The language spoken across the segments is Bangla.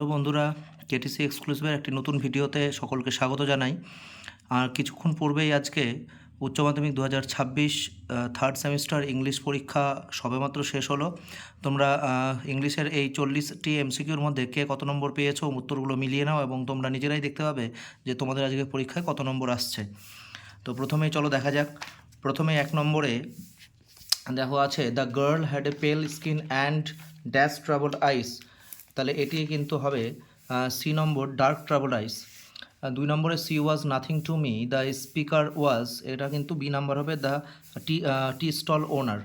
তো বন্ধুরা কেটিসি এক্সক্লুসিভের একটি নতুন ভিডিওতে সকলকে স্বাগত জানাই। আর কিছুক্ষণ পূর্বেই আজকে উচ্চ মাধ্যমিক দু হাজার ছাব্বিশ থার্ড সেমিস্টার ইংলিশ পরীক্ষা সবেমাত্র শেষ হলো। তোমরা ইংলিশের এই চল্লিশটি এমসিকিউর মধ্যে কে কত নম্বর পেয়েছ উত্তরগুলো মিলিয়ে নাও এবং তোমরা নিজেরাই দেখতে পাবে যে তোমাদের আজকে পরীক্ষায় কত নম্বর আসছে। তো প্রথমেই চলো দেখা যাক। প্রথমে এক নম্বরে দেখো আছে the girl had a pale skin and dash travelled eyes তাহলে এটি কিন্তু হবে C number dark travel eyes দুই নম্বরে she was nothing to me the speaker was এটা কিন্তু বি নাম্বার হবে the tea tea stall owner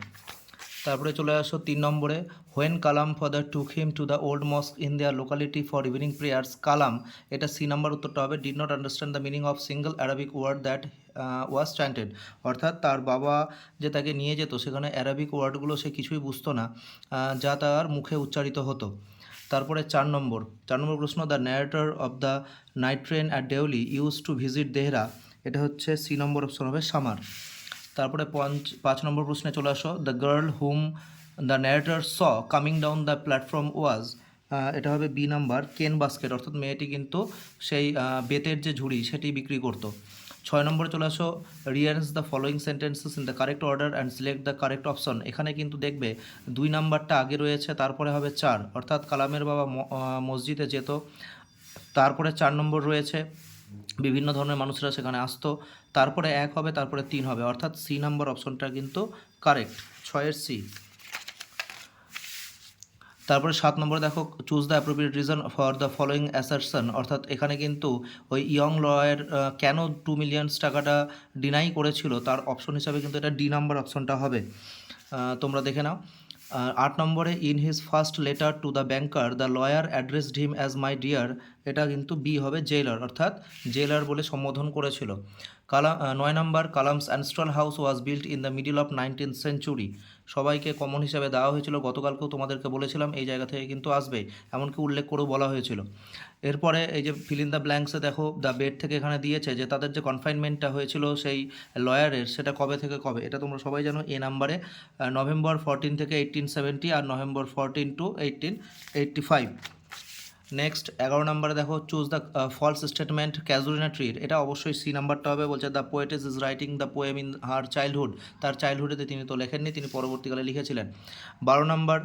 তারপরে চলে আসো তিন নম্বরে when Kalam father took him to the old mosque in their locality for evening prayers Kalam এটা সি নাম্বার উত্তরটা হবে did not understand the meaning of single Arabic word that was chanted অর্থাৎ তার বাবা যে তাকে নিয়ে যেত, সেখানে অ্যারাবিক ওয়ার্ডগুলো সে কিছুই বুঝতো না যা তার মুখে উচ্চারিত হতো। তারপরে চার নম্বর। চার নম্বর প্রশ্ন the narrator of the night train at Deoli use to visit Dehra এটা হচ্ছে সি নম্বর অপশন হবে সামার। তারপরে পঞ্চ, পাঁচ নম্বর প্রশ্নে চলে আসো। The girl whom the narrator saw coming down the platform was এটা হবে বি নাম্বার কেন বাস্কেট অর্থাৎ মেয়েটি কিন্তু সেই বেতের যে ঝুড়ি সেটি বিক্রি করতো। ছয় নম্বরে চলে আসো rearrange the following sentences in the correct order and select the correct option এখানে কিন্তু দেখবে, দুই নাম্বারটা আগে রয়েছে, তারপরে হবে চার। অর্থাৎ কালামের বাবা মসজিদে যেত, তারপরে চার নম্বর রয়েছে, বিভিন্ন ধরনের মানুষরা সেখানে আসতো, তারপরে এক হবে, তারপরে তিন হবে। অর্থাৎ সি নাম্বার অপশনটা কিন্তু কারেক্ট ছয়ের সি তারপরে সাত নম্বরে দেখো choose the appropriate reason for the following assertion অর্থাৎ এখানে কিন্তু ওই ইয়ং লয়ের কেন টু মিলিয়নস টাকাটা ডিনাই করেছিল, তার অপশন হিসাবে কিন্তু এটা ডি নাম্বার অপশনটা হবে। তোমরা দেখে নাও। আট নম্বরে in his first letter to the banker the lawyer addressed him as my dear এটা কিন্তু বি হবে জেলার অর্থাৎ জেলার বলে সম্বোধন করেছিল। নয় number Kalam's ancestral house was built in the middle of nineteen century. সবাইকে কমন হিসাবে দেওয়া হয়েছিল, গতকালকেও তোমাদেরকে বলেছিলাম, এই জায়গা থেকে কিন্তু আসবে, এমনকি উল্লেখ করেও বলা হয়েছিল। এরপরে এই যে ফিল ইন দ্য ব্ল্যাঙ্কসে দেখো দ্য বেড থেকে এখানে দিয়েছে যে তাদের যে কনফাইনমেন্টটা হয়েছিল সেই লয়ারের সেটা কবে থেকে কবে? এটা তোমরা সবাই জানো, এ নাম্বারে নভেম্বর ফোরটিন থেকে eighteen seventy R November fourteen to eighteen eighty five next এগারো নম্বরে দেখো choose the false statement casuarina ট্রির এটা অবশ্যই সি নাম্বারটা হবে, বলছে the poetess is writing the poem in her childhood তার চাইল্ডহুডে তিনি তো লেখেননি, তিনি পরবর্তীকালে লিখেছিলেন। বারো নম্বর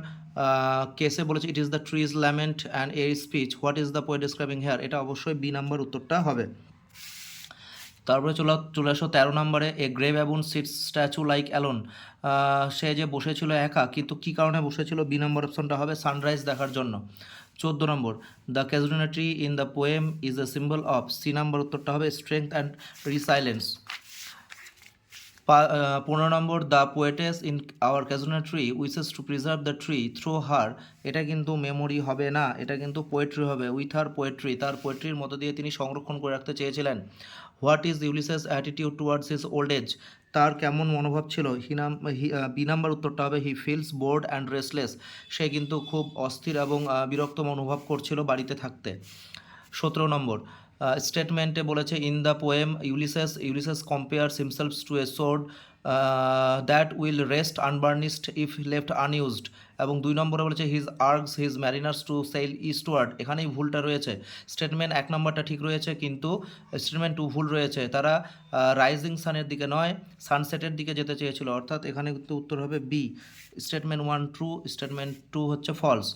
কেসে বলেছে it is the tree's lament and a speech what is the poet describing here এটা অবশ্যই বি নাম্বার উত্তরটা হবে। তারপরে চলে চলে আসো, তেরো নম্বরে a grey baboon sits statue like alone সে যে বসেছিল একা, কিন্তু কী কারণে বসেছিল? বি নম্বর অপশনটা হবে সানরাইজ দেখার জন্য। চোদ্দ number. The casuarina in the poem is the symbol of C number উত্তরটা হবে স্ট্রেংথ অ্যান্ড রিসাইলেন্স পনেরো number the poetess in our casuarina tree wishes to preserve the tree through her এটা কিন্তু মেমোরি হবে না, এটা কিন্তু পোয়েট্রি হবে। উইথ হার পোয়েট্রি তার পোয়েট্রির মতো দিয়ে তিনি সংরক্ষণ করে রাখতে চেয়েছিলেন। What is Ulysses attitude towards his old age? তার কেমন মনোভাব ছিল? হিনাম বি নাম্বার উত্তরটা হবে, he feels bored and restless. সে কিন্তু খুব অস্থির এবং বিরক্ত মনোভাব করছিল বাড়িতে থাকতে। সতেরো নম্বর স্টেটমেন্টে বলেছে, in the poem, Ulysses Ulysses compares himselfs to a sword that will rest unburnished if left unused এবং দুই নম্বরে বলেছে his আর্গস his mariners to sail eastward এখানেই ভুলটা রয়েছে। স্টেটমেন্ট এক নম্বরটা ঠিক রয়েছে, কিন্তু স্টেটমেন্ট টু ভুল রয়েছে। তারা রাইজিং সানের দিকে নয় সানসেটের দিকে যেতে চেয়েছিল। অর্থাৎ এখানে কিন্তু উত্তর হবে B statement one true statement two হচ্ছে false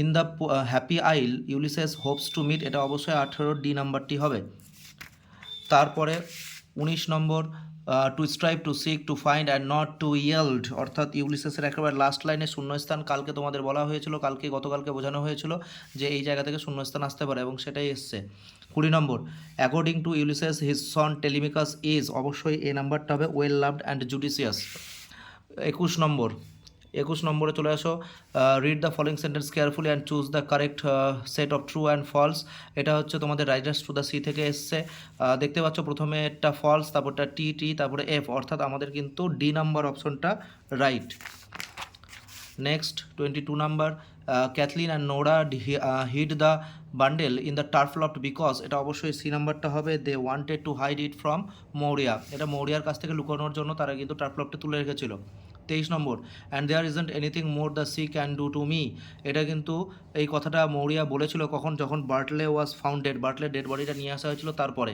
in the happy isle Ulysses hopes to meet এটা অবশ্যই আঠেরো ডি নাম্বারটি হবে। তারপরে উনিশ number to strive to seek to find and not to yield অর্থাৎ ইউলিসেসের একেবারে লাস্ট লাইনে শূন্যস্থান কালকে তোমাদের বলা হয়েছিল, কালকে গতকালকে বোঝানো হয়েছিল যে এই জায়গা থেকে শূন্যস্থান আসতে পারে এবং সেটাই এসছে। কুড়ি number according to Ulysses his son Telemachus is অবশ্যই এই নাম্বারটা হবে ওয়েল লাভড অ্যান্ড জুডিসিয়াস একুশ নম্বর একুশ নম্বরে চলে আসো। Read the following sentence carefully and choose the correct set of true and false এটা হচ্ছে তোমাদের রাইডার্স টু দ্য সি থেকে এসছে। দেখতে পাচ্ছ প্রথমে একটা ফলস তারপরটা টি টি তারপরে এফ অর্থাৎ আমাদের কিন্তু ডি নাম্বার অপশনটা right next twenty two number Kathleen and Nora hid the bundle in the turf loft because এটা অবশ্যই সি নাম্বারটা হবে। They wanted to hide it from Maurya এটা মৌরিয়ার কাছ থেকে লুকানোর জন্য তারা কিন্তু টার্ফ লফটে তুলে রেখেছিল। তেইশ number and there isn't anything more the sea can do to me এটা কিন্তু এই কথাটা মৌরিয়া বলেছিল কখন, যখন বার্টলে ওয়াজ ফাউন্ডেড বার্টলে ডেড বডিটা নিয়ে আসা হয়েছিল তারপরে।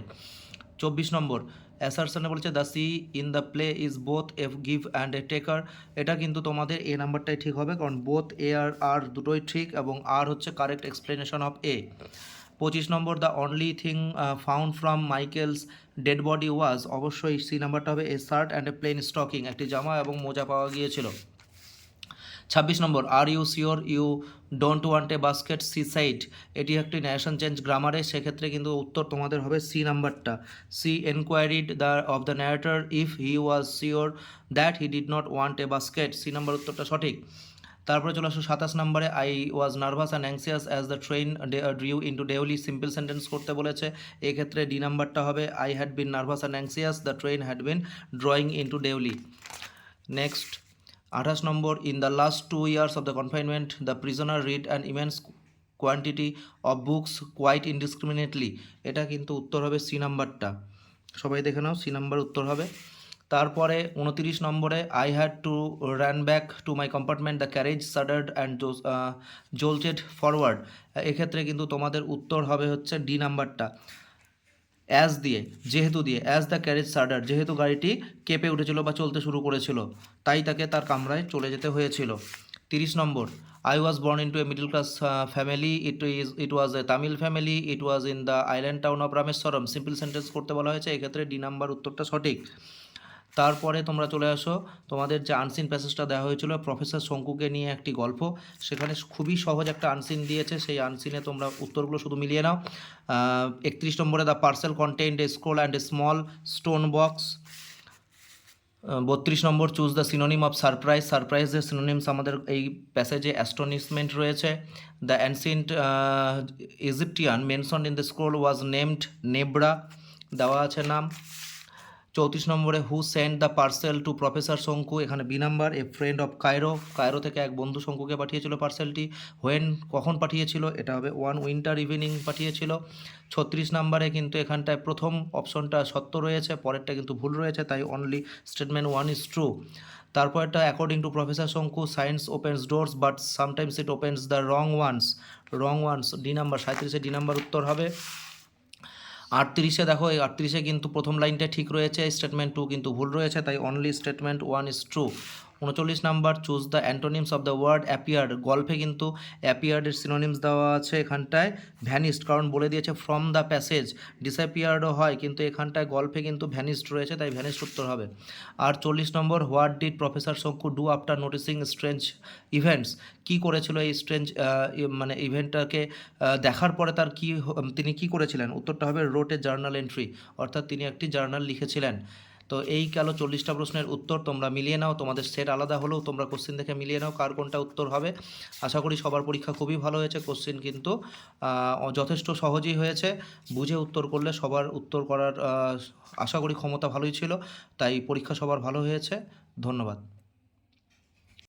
চব্বিশ নম্বর, অ্যাসারসনে বলেছে the sea in the play is both F give and a taker এটা কিন্তু তোমাদের এ নাম্বারটাই ঠিক হবে, কারণ বোথ এ আর আর দুটোই ঠিক এবং আর হচ্ছে কারেক্ট এক্সপ্লেনেশন অফ এ পঁচিশ নম্বর the only thing found from Michael's dead body was. অবশ্যই সি নাম্বারটা হবে a shirt and a plain stocking, একটি জামা এবং মোজা পাওয়া গিয়েছিল। ছাব্বিশ নম্বর, are you sure you don't want a basket C side এটি একটি ন্যাশন চেঞ্জ গ্রামারে, সেক্ষেত্রে কিন্তু উত্তর তোমাদের হবে সি নাম্বারটা। She enquired the, of the narrator if he was sure that he did not want a basket. C number উত্তরটা সঠিক। তারপরে চলে আসো সাতাশ নম্বরে I was nervous and anxious as the train drew into Deoli simple sentence করতে বলেছে। এক্ষেত্রে ডি নাম্বারটা হবে I had been nervous and anxious the train had been drawing into Deoli next আঠাশ number in the last two years of the confinement the prisoner read and immense quantity of books quite indiscriminately এটা কিন্তু উত্তর হবে সি নাম্বারটা। সবাই দেখে নাও সি নাম্বার উত্তর হবে। তারপরে উনতিরিশ নম্বরে I had to run back to my compartment the carriage shuddered and jolted forward এক্ষেত্রে কিন্তু তোমাদের উত্তর হবে হচ্ছে ডি নাম্বারটা। অ্যাজ দিয়ে, যেহেতু দিয়ে অ্যাজ দ্য ক্যারেজ সার্ডার যেহেতু গাড়িটি কেঁপে উঠেছিল বা চলতে শুরু করেছিল, তাই তাকে তার কামরায় চলে যেতে হয়েছিল। তিরিশ number I was born into a middle class family it is it was a Tamil family it was in the island town of Rameswaram simple sentence করতে বলা হয়েছে, এক্ষেত্রে ডি নাম্বার উত্তরটা সঠিক। তারপরে তোমরা চলে আসো। তোমাদের যে আনসিন প্যাসেজটা দেওয়া হয়েছিল প্রফেসর শঙ্কুকে নিয়ে একটি গল্প। সেখানে খুবই সহজ একটা আনসিন দিয়েছে। সেই আনসিনে তোমরা উত্তরগুলো শুধু মিলিয়ে নাও। একত্রিশ নম্বরে the parcel content a scroll and a small stone box বত্রিশ number choose the synonym of surprise সারপ্রাইজের synonyms আমাদের এই প্যাসেজে অ্যাস্টনিশমেন্ট রয়েছে। The ancient Egyptian mention in the scroll was named Nebra দেওয়া আছে নাম। চৌত্রিশ নম্বরে who send the parcel to professor Shonku এখানে B number a friend of Cairo Cairo থেকে এক বন্ধু শঙ্কুকে পাঠিয়েছিল পার্সেলটি হোয়েন কখন পাঠিয়েছিল? এটা হবে ওয়ান উইন্টার ইভিনিং পাঠিয়েছিল। ছত্রিশ নাম্বারে কিন্তু এখানটায় প্রথম অপশনটা সত্য রয়েছে, পরেরটা কিন্তু ভুল রয়েছে, তাই only statement one is true তারপরটা according to professor Shonku science opens doors but sometimes it opens the wrong ones wrong ones D number সাঁত্রিশে D number উত্তর হবে। আটত্রিশে দেখো, এই আটত্রিশে কিন্তু প্রথম লাইনটা ঠিক রয়েছে স্টেটমেন্ট টু কিন্তু ভুল রয়েছে, তাই only statement one is true উনচল্লিশ number choose the antonyms of the word appeared গল্পে কিন্তু অ্যাপিয়ার্ডের সিনোনিমস দেওয়া আছে এখানটায় ভ্যানিস্ট কারণ বলে দিয়েছে ফ্রম দ্য প্যাসেজ ডিসঅ্যাপিয়ার্ডও হয়, কিন্তু এখানটায় গল্পে কিন্তু ভ্যানিস্ট রয়েছে, তাই ভ্যানিস্ট উত্তর হবে। আর চল্লিশ number what did professor Shonku do after noticing strange events কি করেছিল এই স্ট্রেঞ্জ মানে ইভেন্টটাকে দেখার পরে তার কি তিনি কি করেছিলেন? উত্তরটা হবে রোট জার্নাল এন্ট্রি অর্থাৎ তিনি একটি জার্নাল লিখেছিলেন। তো এই গেল চল্লিশটা প্রশ্নের উত্তর, তোমরা মিলিয়ে নাও। তোমাদের সেট আলাদা হলেও তোমরা কোশ্চিন দেখে মিলিয়ে নাও কার কোনটা উত্তর হবে। আশা করি সবার পরীক্ষা খুবই ভালো হয়েছে। কোশ্চিন কিন্তু যথেষ্ট সহজেই হয়েছে। বুঝে উত্তর করলে সবার উত্তর করার আশা করি ক্ষমতা ভালোই ছিল। তাই পরীক্ষা সবার ভালো হয়েছে। ধন্যবাদ।